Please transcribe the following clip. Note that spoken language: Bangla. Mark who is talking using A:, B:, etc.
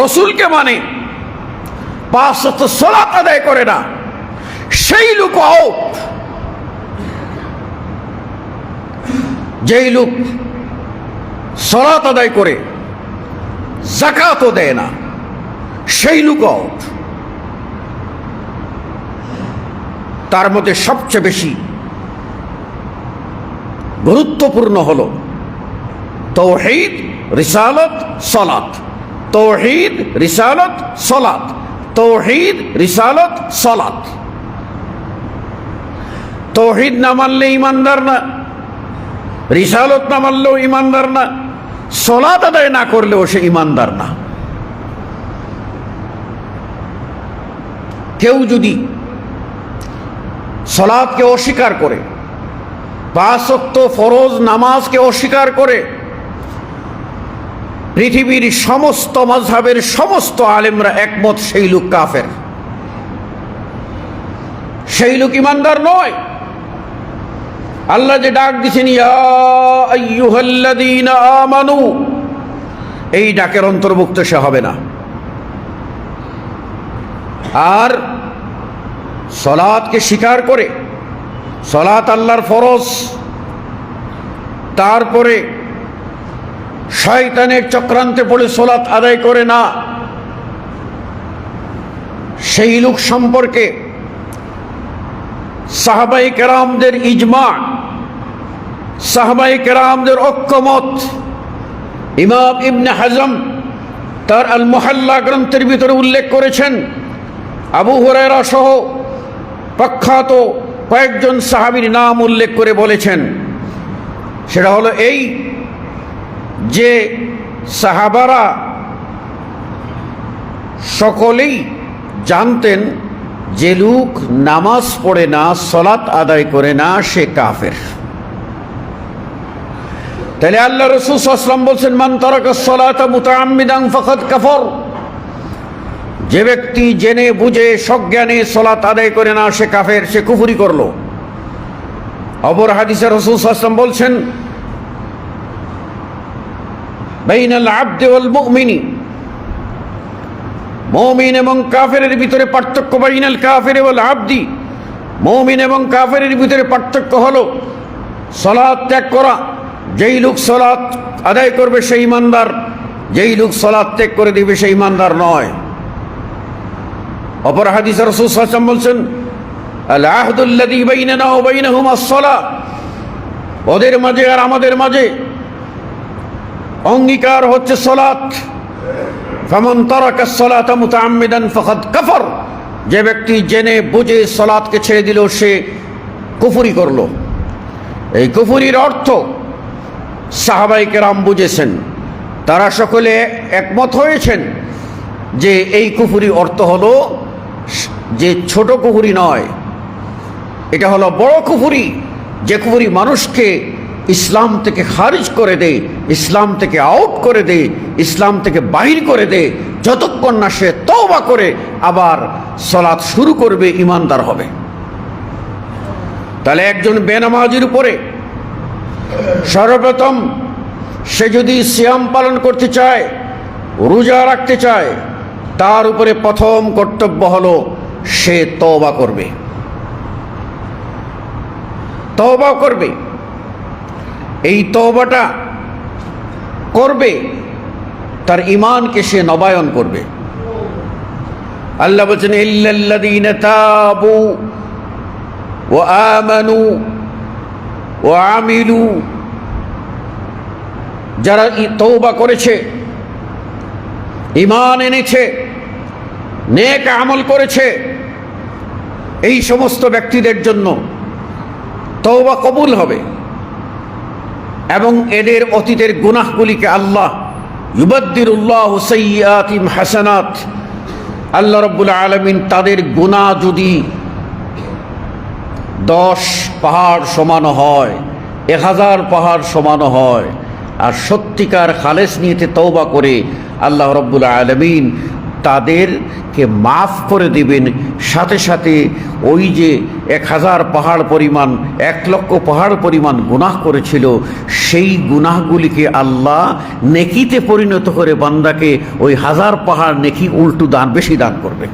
A: রসুলকে মানে। সলাত আদায় করে না। সেই লোক যেই লোক সলাত আদায় করে জাকাতও দেয় না, সেই লোক তার মধ্যে সবচেয়ে বেশি গুরুত্বপূর্ণ হল তৌহিদ, রিসালত সলাত তৌহিদ, রিসালত, সলাত। তৌহিদ, রিসালত, সলাত। তৌহিদ না মানলে ইমানদার না, রিসালত না মানলেও ইমানদার না, সলাত আদায় না করলেও সে ইমানদার না। কেউ যদি সলাদকে অস্বীকার করে পাঁচক্ত ফরজ নামাজকে অস্বীকার করে পৃথিবীর সমস্ত মজহাবের সমস্ত আলেমরা একমত, সেই লোক কাফের। সেই লোক ইমানদার নয়। আল্লাহ যে ডাক আইয়ুহাল্লাযীনা আমানু এই ডাকের অন্তর্ভুক্ত সে হবে না। আর সলাৎকে স্বীকার করে, সলাৎ আল্লাহর ফরজ, তারপরে শয়তানের চক্রান্তে পড়ে সোলাত আদায় করে না। সেই লোক সম্পর্কে সাহাবাই কেরামদের ইজমা সাহাবাই কেরামদের ঐক্যমত। ইমাম ইবনে হাজম তার আল মোহাল্লা গ্রন্থের ভিতরে উল্লেখ করেছেন, আবু হুরায়রা সহ প্রখ্যাত কয়েকজন সাহাবীর নাম উল্লেখ করে বলেছেন। সেটা হলো এই যে সাহাবারা সকলেই জানতেন যে লোক নামাজ পড়ে না, সলাৎ আদায় করে না, সে কাফের। তাহলে আল্লাহ রসুল আসলাম বলছেন, মান তরক ফাকাদ কাফর। যে ব্যক্তি জেনে, বুঝে, সজ্ঞানে সলাত আদায় করে না, সে কাফের, সে কুফুরি করল। অপর হাদিসের রসুল আসলাম বলছেন বাইনাল আব্দে ওয়াল মুমিনী। মমিন এবং কাফেরের ভিতরে পার্থক্য বাইনাল কাফের ওয়াল আব্দি। মমিন এবং কাফেরের ভিতরে পার্থক্য হলো সলাৎ ত্যাগ করা। যেই লোক সলাৎ আদায় করবে সেই ইমানদার, যেই লোক সলাৎ ত্যাগ করে দিবে সেই ইমানদার নয়। অপর হাদিস রসুল বলছেন, আল আহদুল্লাযী বাইনানা ওয়া বাইনাহুম আস-সালাহ ওদের মাঝে আর আমাদের মাঝে অঙ্গীকার হচ্ছে সলাৎ। ফামান তারাকা সলাত মুতাআম্মিদান ফাকাদ কাফার। যে ব্যক্তি জেনে, বুঝে সলাৎকে ছেড়ে দিল, সে কুফুরি করল। এই কুফুরির অর্থ সাহাবাই কেরাম বুঝেছেন। তারা সকলে একমত হয়েছেন যে এই কুফুরি অর্থ হলো যে ছোট কুফুরি নয়। এটা হলো বড় কুফুরি। যে কুফুরি মানুষকে ইসলাম থেকে খারিজ করে দে, ইসলাম থেকে আউট করে দে, ইসলাম থেকে বাহির করে দে, যতক্ষণ না সে তওবা করে, আবার সলাৎ শুরু করবে ইমানদার হবে। তাহলে একজন বেনামাজির উপরে সর্বপ্রথম সে যদি সিয়াম পালন করতে চায়, রোজা রাখতে চায়, তার উপরে প্রথম কর্তব্য হলো সে তওবা করবে। তওবা করবে। এই তওবাটা করবে, তার ইমানকে সে নবায়ন করবে। আল্লাহ বলছেন, ইল্লাল্লাযীনা তাবু ওয়া আমানু ওয়া আমিলু। যারা তওবা করেছে ইমান এনেছে, নেক আমল করেছে, এই সমস্ত ব্যক্তিদের জন্য তওবা কবুল হবে। এবং এদের অতীতের গুনাহগুলিকে আল্লাহ ইউবাদ্দিরুল্লাহ সৈয়াতিম হাসানাত, আল্লাহ রব্বুল আলমিন তাদের গুণা যদি দশ পাহাড় সমান হয়, এক হাজার পাহাড় সমান হয়, আর সত্যিকার খালেস নিয়েতে তৌবা করে আল্লাহ রব্বুল আলমিন তাদেরকে মাফ করে দিবেন। সাথে সাথে ওই যে এক হাজার পাহাড় পরিমাণ, এক লক্ষ পাহাড় পরিমাণ গুনাহ করেছিল, সেই গুনাহগুলিকে আল্লাহ নেকিতে পরিণত করে বান্দাকে ওই হাজার পাহাড় নেকি উল্টু দান, বেশি দান করবে।